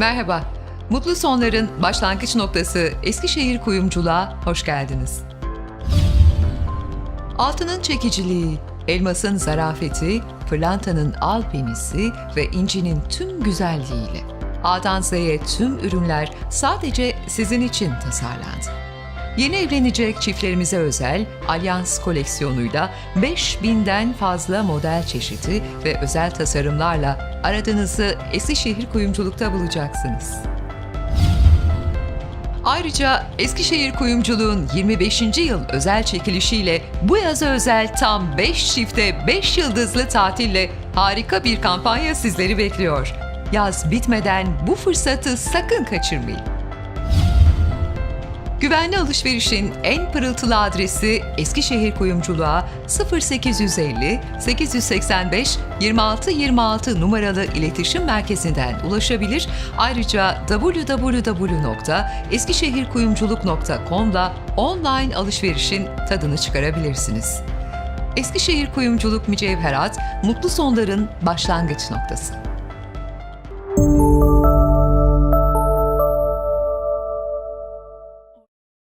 Merhaba. Mutlu sonların başlangıç noktası Eskişehir Kuyumculuğa hoş geldiniz. Altının çekiciliği, elmasın zarafeti, pırlantanın alpenisi ve incinin tüm güzelliğiyle A'dan Z'ye tüm ürünler sadece sizin için tasarlandı. Yeni evlenecek çiftlerimize özel Alyans koleksiyonuyla 5000'den fazla model çeşidi ve özel tasarımlarla aradığınızı Eskişehir Kuyumculuk'ta bulacaksınız. Ayrıca Eskişehir Kuyumculuğun 25. yıl özel çekilişiyle bu yaza özel tam 5 çifte 5 yıldızlı tatille harika bir kampanya sizleri bekliyor. Yaz bitmeden bu fırsatı sakın kaçırmayın. Güvenli alışverişin en pırıltılı adresi Eskişehir Kuyumculuğa 0850 885 26 26 numaralı iletişim merkezinden ulaşabilir. Ayrıca www.eskişehirkuyumculuk.com'da online alışverişin tadını çıkarabilirsiniz. Eskişehir Kuyumculuk Mücevherat, mutlu sonların başlangıç noktası.